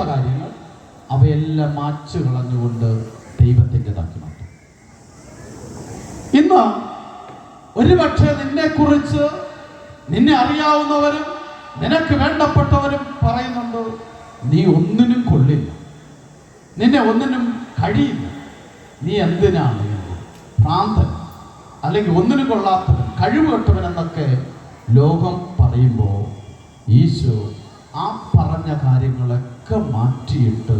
മറ്റുള്ള കാര്യങ്ങൾ അവയെല്ലാം മാച്ചു കളഞ്ഞുകൊണ്ട് ദൈവത്തിന്റെതാക്കി മാറ്റും ഇന്ന് ഒരുപക്ഷെ നിന്നെക്കുറിച്ച് നിന്നെ അറിയാവുന്നവരും നിനക്ക് വേണ്ടപ്പെട്ടവരും പറയുന്നുണ്ട് നീ ഒന്നിനും കൊള്ളില്ല നിന്നെ ഒന്നിനും കഴിയില്ല നീ എന്തിനാണ്? ഭ്രാന്തൻ അല്ലെങ്കിൽ ഒന്നിനും കൊള്ളാത്തവൻ കഴിവുകെട്ടവൻ എന്നൊക്കെ ലോകം പറയുമ്പോൾ ഈശോ ആ പറഞ്ഞ കാര്യങ്ങളൊക്കെ മാറ്റിയിട്ട്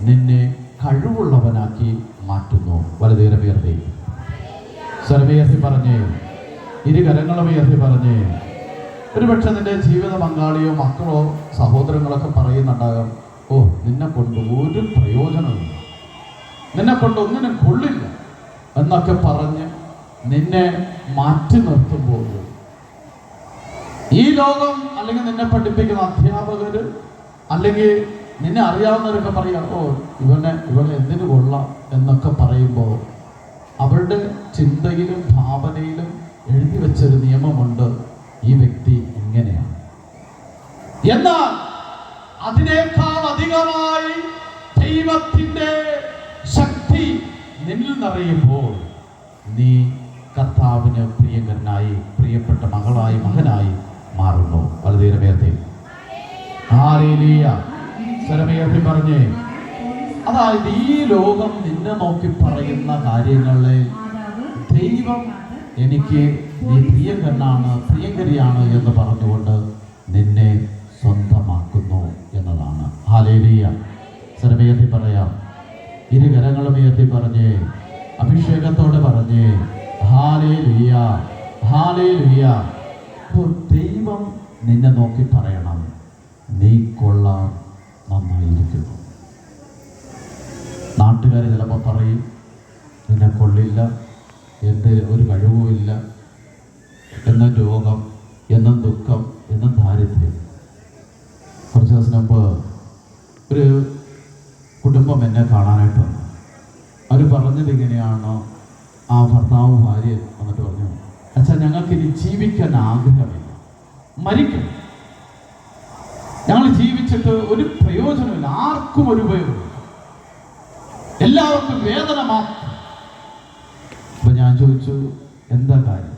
നിന്നെ കഴിവുള്ളവനാക്കി മാറ്റുന്നു. വളരെ ഉയർത്തി. സർവേർത്തി പറഞ്ഞേ. ഇരു കരങ്ങളുമേർത്തി പറഞ്ഞേ. ഒരുപക്ഷെ നിന്റെ ജീവിത പങ്കാളിയോ മക്കളോ സഹോദരങ്ങളൊക്കെ പറയുന്നുണ്ടാകാം ഓ നിന്നെ കൊണ്ട് ഒരു പ്രയോജനമില്ല നിന്നെ കൊണ്ട് ഒന്നിനും കൊള്ളില്ല. എന്നൊക്കെ പറഞ്ഞ് നിന്നെ മാറ്റി നിർത്തുമ്പോൾ ഈ ലോകം അല്ലെങ്കിൽ നിന്നെ പഠിപ്പിക്കുന്ന അധ്യാപകര് അല്ലെങ്കിൽ നിന്നെ അറിയാവുന്നവരൊക്കെ പറയാം ഓ ഇവനെ ഇവനെ എന്തിനു കൊള്ളാം? എന്നൊക്കെ പറയുമ്പോൾ അവരുടെ ചിന്തയിലും ഭാവനയിലും എഴുതി വെച്ചൊരു നിയമമുണ്ട് ഈ വ്യക്തി ഇങ്ങനെയാണ്. എന്നാൽ അതിനേക്കാൾ അധികമായി ദൈവത്തിന്റെ ശക്തി നിന്നിൽ നിറയുമ്പോൾ നീ കർത്താവിന് പ്രിയങ്കരനായി പ്രിയപ്പെട്ട മകളായി മകനായി മാറുന്നു. വളരെ നേരത്തെ ഹാലേലിയ. സ്വരമേർത്തി പറഞ്ഞേ. അതായത് ഈ ലോകം നിന്നെ നോക്കി പറയുന്ന കാര്യങ്ങളെ ദൈവം എനിക്ക് നീ പ്രിയങ്കരനാണ് പ്രിയങ്കരിയാണ് എന്ന് പറഞ്ഞുകൊണ്ട് നിന്നെ സ്വന്തമാക്കുന്നു എന്നതാണ്. ഹാലേലിയ സ്വരമേർത്തി പറയാം. ഇരു കരങ്ങളും ഉയർത്തി പറഞ്ഞേ അഭിഷേകത്തോടെ പറഞ്ഞേ ഹാലേ ലുയ്യ ഹാലേ അപ്പോൾ ദൈവം നിന്നെ നോക്കി പറയണം. നീ കൊള്ളാം. നന്നായിരിക്കുന്നു. നാട്ടുകാർ ചിലപ്പോൾ പറയും നിന്നെ കൊള്ളില്ല എന്റെ ഒരു കഴിവുമില്ല എന്ന രോഗം എന്ന ദുഃഖം എന്ന ദാരിദ്ര്യം. കുറച്ച് ദിവസം മുമ്പ് ഒരു കുടുംബം എന്നെ കാണാനായിട്ട് വന്നു. അവർ പറഞ്ഞത് ഇങ്ങനെയാണോ? ആ ഭർത്താവ് ഭാര്യ വന്നിട്ട് പറഞ്ഞു അച്ഛാ ഞങ്ങൾക്ക് ഇനി ജീവിക്കാൻ ആഗ്രഹമില്ല. മരിക്കണം. ഞങ്ങൾ ജീവിച്ചിട്ട് ഒരു പ്രയോജനമില്ല. ആർക്കും ഒരു ഉപയോഗം എല്ലാവർക്കും വേദന മാത്രം. അപ്പൊ ഞാൻ ചോദിച്ചു എന്താ കാര്യം?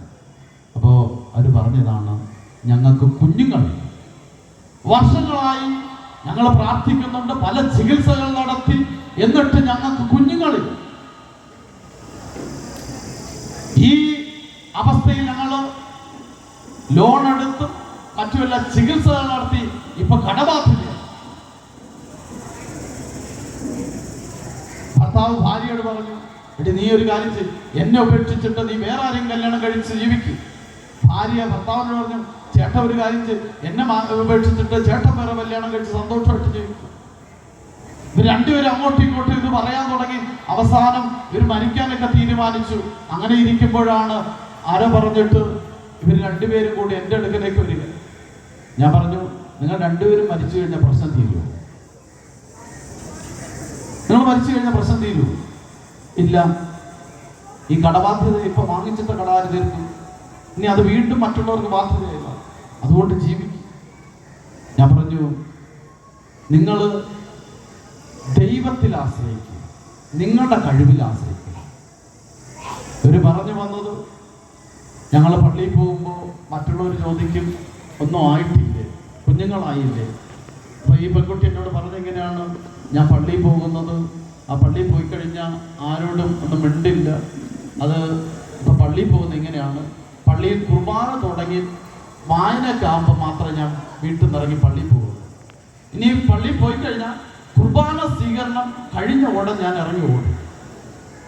അപ്പോൾ അവർ പറഞ്ഞതാണ് ഞങ്ങൾക്ക് കുഞ്ഞുങ്ങൾ വർഷങ്ങളായി ഞങ്ങൾ പ്രാർത്ഥിക്കുന്നുണ്ട് പല ചികിത്സകൾ നടത്തി എന്നിട്ട് ഞങ്ങൾക്ക് കുഞ്ഞുങ്ങളില്ല. ഈ അവസ്ഥയിൽ ഞങ്ങൾ ലോൺ എടുത്ത് മറ്റു ചികിത്സകൾ നടത്തി ഇപ്പൊ കടബാധ്യത ഭർത്താവ് ഭാര്യയോട് പറഞ്ഞു എടി നീ ഒരു കാര്യം ചെയ്യും. എന്നെ ഉപേക്ഷിച്ചിട്ട് നീ വേറെ ആരെയും കല്യാണം കഴിച്ച് ജീവിക്കും. ഭാര്യ ഭർത്താവിനോട് പറഞ്ഞു ചേട്ടൻ ഒരു കാര്യം ചെയ്യും. എന്നെ ഉപേക്ഷിച്ചിട്ട് ചേട്ടൻ വേറെ കല്യാണം കഴിച്ച് സന്തോഷമായിട്ട് ജീവിക്കും. ഇവർ രണ്ടുപേരും അങ്ങോട്ടും ഇങ്ങോട്ടും ഇത് പറയാൻ തുടങ്ങി. അവസാനം ഇവർ മരിക്കാനൊക്കെ തീരുമാനിച്ചു. അങ്ങനെ ഇരിക്കുമ്പോഴാണ് ആരോ പറഞ്ഞിട്ട് ഇവർ രണ്ടുപേരും കൂടി എന്റെ അടുക്കലേക്ക് വരിക. ഞാൻ പറഞ്ഞു നിങ്ങൾ രണ്ടുപേരും മരിച്ചു കഴിഞ്ഞ പ്രശ്നം തീരുമോ നിങ്ങൾ മരിച്ചു കഴിഞ്ഞ പ്രശ്നം തീരുമോ ഇല്ല. ഈ കടബാധ്യത ഇപ്പൊ വാങ്ങിച്ചിട്ട കടാര് തീർക്കും ഇനി അത് വീണ്ടും മറ്റുള്ളവർക്ക് ബാധ്യതയില്ല അതുകൊണ്ട് ജീവിക്കും. ഞാൻ പറഞ്ഞു നിങ്ങൾ ദൈവത്തിൽ ആശ്രയിക്കുക. നിങ്ങളുടെ കഴിവിൽ ആശ്രയിക്കുക. ഒരു പറഞ്ഞു വന്നത് ഞങ്ങൾ പള്ളിയിൽ പോകുമ്പോൾ മറ്റുള്ളവർ ചോദിക്കും ഒന്നും ആയിട്ടില്ലേ. കുഞ്ഞുങ്ങളായില്ലേ? അപ്പൊ ഈ പെൺകുട്ടി എന്നോട് പറഞ്ഞെങ്ങനെയാണ് ഞാൻ പള്ളിയിൽ പോകുന്നത്. ആ പള്ളിയിൽ പോയി കഴിഞ്ഞാൽ ആരോടും ഒന്നും മിണ്ടില്ല. അത് ഇപ്പൊ പള്ളിയിൽ പോകുന്നത് എങ്ങനെയാണ്? പള്ളിയിൽ കുർബാന തുടങ്ങി വായനയൊക്കെ മാത്രമേ ഞാൻ വീട്ടിൽ നിന്ന് ഇറങ്ങി പള്ളിയിൽ പോകുള്ളൂ. ഇനി പള്ളിയിൽ പോയി കഴിഞ്ഞാൽ കുർബാന സ്വീകരണം കഴിഞ്ഞ ഉടൻ ഞാൻ ഇറങ്ങി ഓടും.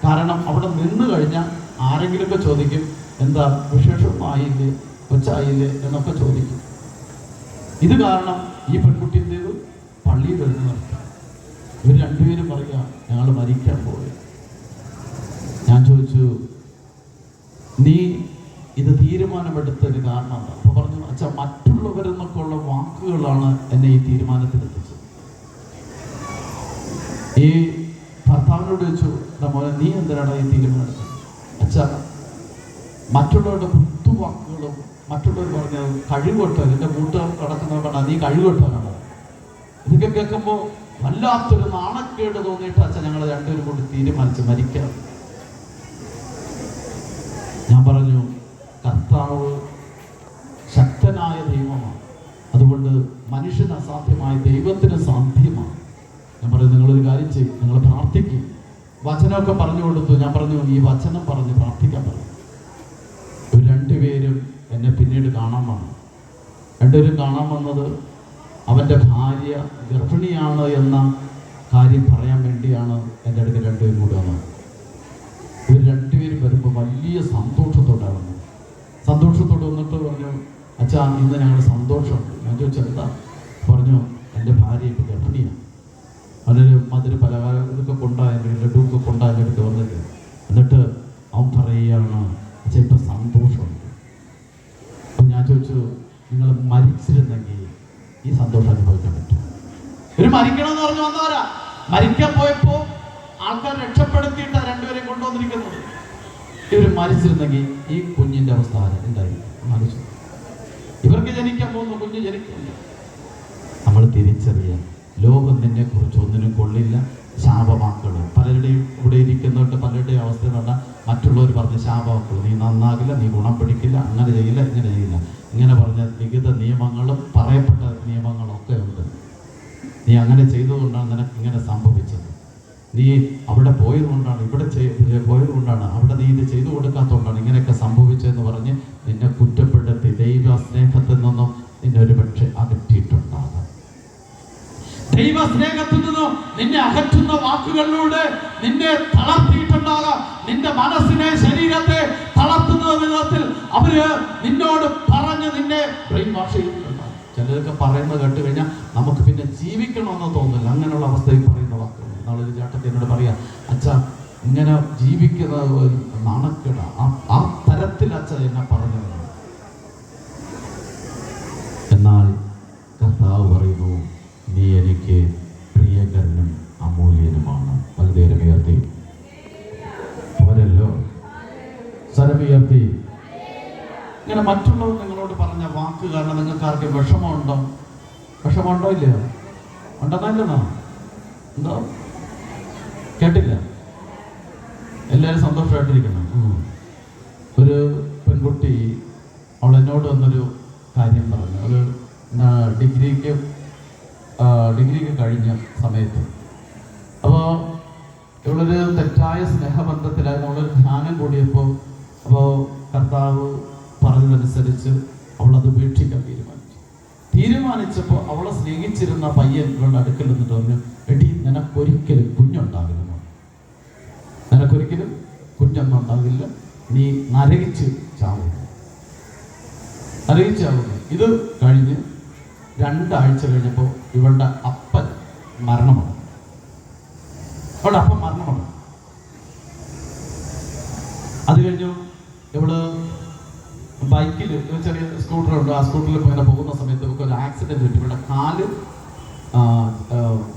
കാരണം അവിടെ നിന്ന് കഴിഞ്ഞാൽ ആരെങ്കിലുമൊക്കെ ചോദിക്കും എന്താ വിശേഷമായില്ലേ? കൊച്ചായില്ലേ? എന്നൊക്കെ ചോദിക്കും. ഇത് കാരണം ഈ പെൺകുട്ടി എന്ത് ചെയ്തു? പള്ളിയിൽ വരുന്ന നിർത്തി ഇവർ രണ്ടുപേരും പറയുക ഞങ്ങൾ മരിക്കാൻ പോയി ഞാൻ ചോദിച്ചു നീ ഇത് തീരുമാനമെടുത്തതിന് കാരണം എന്താ? അപ്പൊ പറഞ്ഞു അച്ഛാ മറ്റുള്ളവരെന്നൊക്കെ ഉള്ള വാക്കുകളാണ് എന്നെ ഈ തീരുമാനത്തിലെത്തിച്ചത് ഈ ഭർത്താവിനോട് ചോദിച്ചു "എടാ മോനെ നീ എന്തിനാണ് ഈ തീരുമാനം എടുത്തത്?" അച്ഛാ മറ്റുള്ളവരുടെ കുത്തുവാക്കുകളും മറ്റുള്ളവർ പറഞ്ഞ കഴിവൊട്ട് എന്റെ കൂട്ടുകാർ കിടക്കുന്നവർ പറഞ്ഞാൽ നീ കഴിവൊട്ടവനാണ് ഇതൊക്കെ കേൾക്കുമ്പോൾ വല്ലാത്തൊരു നാണക്കേട് തോന്നിയിട്ട് അച്ഛൻ ഞങ്ങൾ രണ്ടുപേരും കൂടി തീരുമാനിച്ച് മരിക്കാം ഞാൻ പറഞ്ഞു കർത്താവ് ശക്തനായ ദൈവമാണ്. അതുകൊണ്ട് മനുഷ്യന് അസാധ്യമായ ദൈവത്തിന് സാധ്യമാണ്. ഞാൻ പറഞ്ഞു നിങ്ങളൊരു കാര്യം ചെയ്യും നിങ്ങൾ പ്രാർത്ഥിക്കും. വചനമൊക്കെ പറഞ്ഞു കൊടുത്തു. ഞാൻ പറഞ്ഞു ഈ വചനം പറഞ്ഞ് പ്രാർത്ഥിക്കാൻ പറഞ്ഞു എന്നെ പിന്നീട് കാണാൻ വന്നു. രണ്ടുപേരും കാണാൻ വന്നത് അവന്റെ ഭാര്യ ഗർഭിണിയാണ് എന്ന കാര്യം പറയാൻ വേണ്ടിയാണ് എന്റെ അടുത്ത് രണ്ടുപേരും കൂടെ വന്നത്. ഇവർ രണ്ടുപേരും വരുമ്പോൾ വലിയ സന്തോഷത്തോടെ വന്നു സന്തോഷത്തോടെ വന്നിട്ട് പറഞ്ഞു അച്ഛാ ഇന്ന് ഞങ്ങൾ സന്തോഷം. ഞാൻ ചോദിച്ചു എന്താ? പറഞ്ഞു എന്റെ ഭാര്യ ഇപ്പോൾ ഗർഭിണിയാണ്. അതിന് മധുര പലഹാരങ്ങളൊക്കെ കൊണ്ടായ കൊണ്ടായാലും ലഡുവൊക്കെ കൊണ്ടായാലും എടുത്ത് വന്നിട്ട് എന്നിട്ട് അവൻ പറയുകയാണ് അച്ഛാ ഇപ്പം സന്തോഷമുണ്ട് അപ്പം ഞാൻ ചോദിച്ചു നിങ്ങൾ മരിച്ചിരുന്നെങ്കിൽ ഈ സന്തോഷം അനുഭവിക്കാൻ പറ്റും ഒരു മരിക്കണമെന്ന് പറഞ്ഞു വന്നവരാ മരിക്കാൻ പോയപ്പോ ആൾക്കാർ രക്ഷപ്പെടുത്തിയിട്ടാ രണ്ടുപേരെയും കൊണ്ടുവന്നിരിക്കുന്നത്. ഇവർ മരിച്ചിരുന്നെങ്കിൽ ഈ കുഞ്ഞിന്റെ അവസ്ഥ? എന്തായിരിക്കും? ആലോചിച്ചു ഇവർക്ക് ജനിക്കാൻ പോകുന്ന കുഞ്ഞ് ജനിക്കില്ല നമ്മൾ തിരിച്ചറിയാം ലോകം നിന്നെ കുറിച്ച് ഒന്നിനും കൊള്ളില്ല. ശാപവാക്കുകൾ പലരുടെയും ഇവിടെ ഇരിക്കുന്നവരുടെ പലരുടെയും അവസ്ഥ എന്ന് മറ്റുള്ളവർ പറഞ്ഞ ശാപവാക്കുകൾ നീ നന്നാകില്ല നീ ഗുണം പിടിക്കില്ല അങ്ങനെ ചെയ്യില്ല ഇങ്ങനെ ചെയ്യില്ല. ഇങ്ങനെ പറഞ്ഞ ലിഖിത നിയമങ്ങളും പറയപ്പെട്ട നിയമങ്ങളൊക്കെ ഉണ്ട്. നീ അങ്ങനെ ചെയ്തതുകൊണ്ടാണ് നിനക്ക് ഇങ്ങനെ സംഭവിച്ചത്. നീ അവിടെ പോയതുകൊണ്ടാണ് ഇവിടെ പോയതുകൊണ്ടാണ് അവിടെ നീ ഇത് ചെയ്തു കൊടുക്കാത്തതുകൊണ്ടാണ് ഇങ്ങനെയൊക്കെ സംഭവിച്ചതെന്ന് പറഞ്ഞ് നിന്നെ കുറ്റപ്പെടുത്തി ദൈവ സ്നേഹത്തിൽ നിന്നും നിന്നെ ഒരു പക്ഷെ അകറ്റിയിട്ടുണ്ടാകാം. ദൈവ സ്നേഹത്തിൽ നിന്നും നിന്നെ അകറ്റുന്ന വാക്കുകളിലൂടെ നിന്നെ തളർത്തിയിട്ടുണ്ടാകാം. നിന്റെ മനസ്സിനെ ശരീരത്തെ തളർത്തുന്ന വിധത്തിൽ അവർ നിന്നോട് നിന്നെ ബ്രെയിൻ വാഷ് ചിലരൊക്കെ പറയുന്നത് കേട്ട് കഴിഞ്ഞാൽ നമുക്ക് പിന്നെ ജീവിക്കണമെന്ന് തോന്നില്ല അങ്ങനെയുള്ള അവസ്ഥയിൽ പറയുന്ന വാക്കുകൾ നാളൊരു ചേട്ടത്തി എന്നോട് പറയാം അച്ഛ ഇങ്ങനെ ജീവിക്കുന്ന നാണക്കേട. ആ തരത്തിൽ അച്ഛ എന്നെ പറഞ്ഞത്. എന്നാൽ കർത്താവ് പറയുന്നു നീ എനിക്ക് പ്രിയകരനും അമൂല്യനുമാണ്. വലുതേരമുയർത്തി പോരല്ലോ. സ്വരമുയർത്തി ഇങ്ങനെ മറ്റുള്ളവർ നിങ്ങളോട് പറഞ്ഞ വാക്ക് കാരണം നിങ്ങൾക്ക് ആർക്കും വിഷമമുണ്ടോ? വിഷമമുണ്ടോ ഇല്ലയോ? ഉണ്ടെന്നല്ലെന്നോ എന്തോ? കേട്ടില്ല. എല്ലാവരും സന്തോഷമായിട്ടിരിക്കണം ഒരു പെൺകുട്ടി അവൾ എന്നോട് വന്നൊരു കാര്യം പറഞ്ഞു. ഒരു ഡിഗ്രിക്ക് ഡിഗ്രിക്ക് കഴിഞ്ഞ സമയത്ത്. അപ്പോൾ ഇവളൊരു തെറ്റായ സ്നേഹബന്ധത്തിലായിരുന്നു. അവളൊരു ധ്യാനം കൂടിയപ്പോൾ അപ്പോൾ കർത്താവ് പറഞ്ഞതനുസരിച്ച് അവളത് ഉപേക്ഷിക്കാൻ തീരുമാനിച്ചു. തീരുമാനിച്ചപ്പോൾ അവളെ സ്നേഹിച്ചിരുന്ന പയ്യൻ ഇവളുടെ അടുക്കൽ നിന്നിട്ട് പറഞ്ഞു എടി നിനക്കൊരിക്കലും കുഞ്ഞുണ്ടാകില്ല നിനക്കൊരിക്കലും കുഞ്ഞൊന്നും ഉണ്ടാകില്ല നീ നരകിച്ച് ചാവുന്നു. നരകിച്ചാവുന്നു ഇത് കഴിഞ്ഞ് രണ്ടാഴ്ച കഴിഞ്ഞപ്പോൾ ഇവളുടെ അപ്പൻ മരണമാണ് അവളുടെ അപ്പൻ മരണമാണ് അത് കഴിഞ്ഞു ഇവൾ ബൈക്കിൽ ഒരു ചെറിയ സ്കൂട്ടർ ഉണ്ട്. ആ സ്കൂട്ടറിൽ ഇങ്ങനെ പോകുന്ന സമയത്ത് നമുക്ക് ഒരു ആക്സിഡന്റ് പറ്റി. ഇവിടെ കാൽ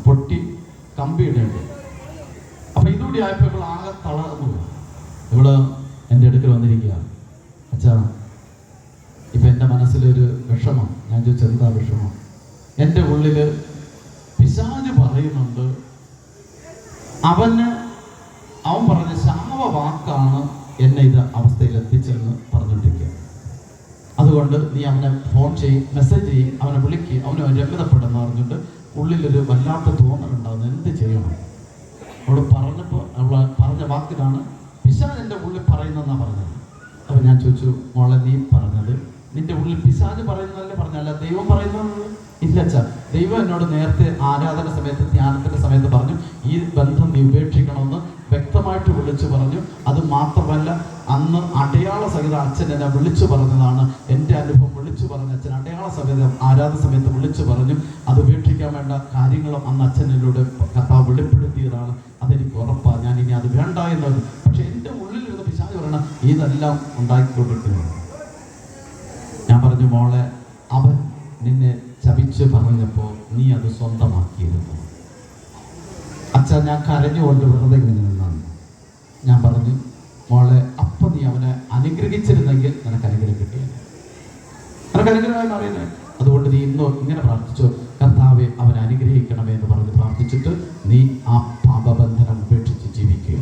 പൊട്ടി കമ്പി കമ്പിയിടുന്നുണ്ട് അപ്പൊ ഇതുകൂടി ആയപ്പോ ഇവൾ ആകെ തളർന്നു. ഇവിടെ എന്റെ അടുക്കൽ വന്നിരിക്കുക അച്ഛാ ഇപ്പൊ എന്റെ മനസ്സിലൊരു വിഷമം. ഞാൻ ചോദിച്ചത് എന്താ വിഷമം? എന്റെ ഉള്ളിൽ പിശാജ് പറയുന്നുണ്ട്. അവന് അവൻ പറഞ്ഞ ശാവ വാക്കാണ് എന്നെ ഇത് അവസ്ഥയിൽ എത്തിച്ചെന്ന് പറഞ്ഞുകൊണ്ടിരിക്കുക അതുകൊണ്ട് നീ അവനെ ഫോൺ ചെയ്യും മെസ്സേജ് ചെയ്യും അവനെ വിളിക്കുകയും അവനെ രമ്യതപ്പെടുന്ന പറഞ്ഞിട്ട് ഉള്ളിലൊരു വല്ലാത്ത തോന്നലുണ്ടാകുന്നു എന്ത് ചെയ്യണം? അവൾ പറഞ്ഞപ്പോൾ അവൾ പറഞ്ഞ വാക്കിലാണ് പിശാജ് എന്റെ ഉള്ളിൽ പറയുന്നതെന്നാണ് പറഞ്ഞത്. അപ്പോൾ ഞാൻ ചോദിച്ചു മോളെ നീ പറഞ്ഞത് നിന്റെ ഉള്ളിൽ പിശാജ് പറയുന്നതല്ലേ പറഞ്ഞല്ല ദൈവം പറയുന്നത്? ഇല്ല അച്ഛാ. ദൈവം എന്നോട് നേരത്തെ ആരാധന സമയത്ത് ധ്യാനത്തിന്റെ സമയത്ത് പറഞ്ഞു ഈ ബന്ധം നീ ഉപേക്ഷിക്കണമെന്ന് വ്യക്തമായിട്ട് വിളിച്ചു പറഞ്ഞു. അത് മാത്രമല്ല അച്ഛൻ എന്നെ വിളിച്ചു പറഞ്ഞതാണ്. എന്റെ അനുഭവം വിളിച്ചു പറഞ്ഞ അച്ഛൻ അടയാള സമയത്ത് ആരാധന സമയത്ത് വിളിച്ചു പറഞ്ഞു. അത് ഉപേക്ഷിക്കാൻ വേണ്ട കാര്യങ്ങളും അന്ന് അച്ഛനിലൂടെ കർത്താവ് വെളിപ്പെടുത്തിയതാണ്. അതെനിക്ക് ഉറപ്പാണ് ഞാൻ ഇനി അത് വേണ്ട എന്നത് പക്ഷെ എന്റെ ഉള്ളിലിരുന്ന് പിശാജ് പറയണം ഇതെല്ലാം ഉണ്ടാക്കിക്കൊണ്ടിരിക്കുന്നത് ഞാൻ പറഞ്ഞു മോളെ അവൻ നിന്നെ ചവിച്ച് പറഞ്ഞപ്പോൾ നീ അത് സ്വന്തമാക്കിയിരുന്നു. അച്ഛൻ ഞാൻ കരഞ്ഞുകൊണ്ട് വെറുതെ ഇങ്ങനെ നിന്നാണ്. ഞാൻ പറഞ്ഞു മോളെ അപ്പം നീ അവനെ അനുഗ്രഹിച്ചിരുന്നെങ്കിൽ നിനക്ക് അനുഗ്രഹം കിട്ടിയത് നിനക്ക് അനുഗ്രഹമായി അറിയുന്നത് അതുകൊണ്ട് നീ ഇന്നോ ഇങ്ങനെ പ്രാർത്ഥിച്ചോ കർത്താവെ അവനെ അനുഗ്രഹിക്കണമേ എന്ന് പറഞ്ഞ് പ്രാർത്ഥിച്ചിട്ട് നീ ആ പാപബന്ധനം ഉപേക്ഷിച്ച് ജീവിക്കുക.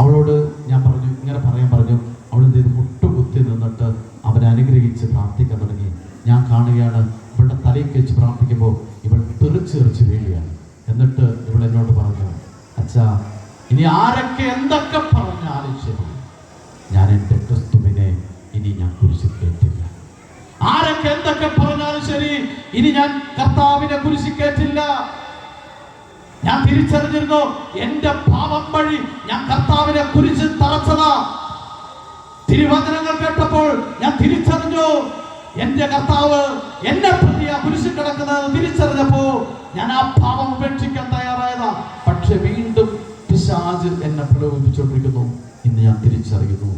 അവളോട് ഞാൻ പറഞ്ഞു ഇങ്ങനെ പറയാൻ പറഞ്ഞു ചെയ്തു മുട്ടുകുത്തി നിന്നിട്ട് അവനെ അനുഗ്രഹിച്ച് പ്രാർത്ഥിക്കാൻ തുടങ്ങി. ഞാൻ കാണുകയാണ് ഇവളുടെ തലയിൽ വെച്ച് പ്രാർത്ഥിക്കുമ്പോൾ ഇവൾ തെറിച്ചെറിച്ച് വീഴുകയാണ്. എന്നിട്ട് ഇവൾ എന്നോട് പറഞ്ഞു അച്ഛാ ഇനി ആരൊക്കെ എന്തൊക്കെ പറഞ്ഞാലും ശരി ഞാൻ എന്റെ ക്രിസ്തുവിനെ ഇനി ഞാൻ കുരിശിൽ കയറ്റില്ല എന്തൊക്കെ പറഞ്ഞാലും ശരി. ഇനി ഞാൻ കർത്താവിനെ കുരിശി കേട്ടില്ല ഞാൻ തിരിച്ചറിഞ്ഞിരുന്നു എന്റെ പാപം വഴി ഞാൻ കർത്താവിനെ കുരിച്ച് തറച്ചതാ. തിരുവചനങ്ങൾ കേട്ടപ്പോൾ ഞാൻ തിരിച്ചറിഞ്ഞു എന്റെ കർത്താവ് എന്നെ പ്രതി ആ കുരിശിൽ കിടക്കുന്നത് തിരിച്ചറിഞ്ഞപ്പോ ഞാൻ ആ പാപം ഉപേക്ഷിക്കാൻ തയ്യാറായതാ. പക്ഷെ വീണ്ടും പിശാജ് എന്നെ പ്രലോഭിപ്പിച്ചുകൊണ്ടിരിക്കുന്നു. ഇന്ന് ഞാൻ തിരിച്ചറിയുന്നു.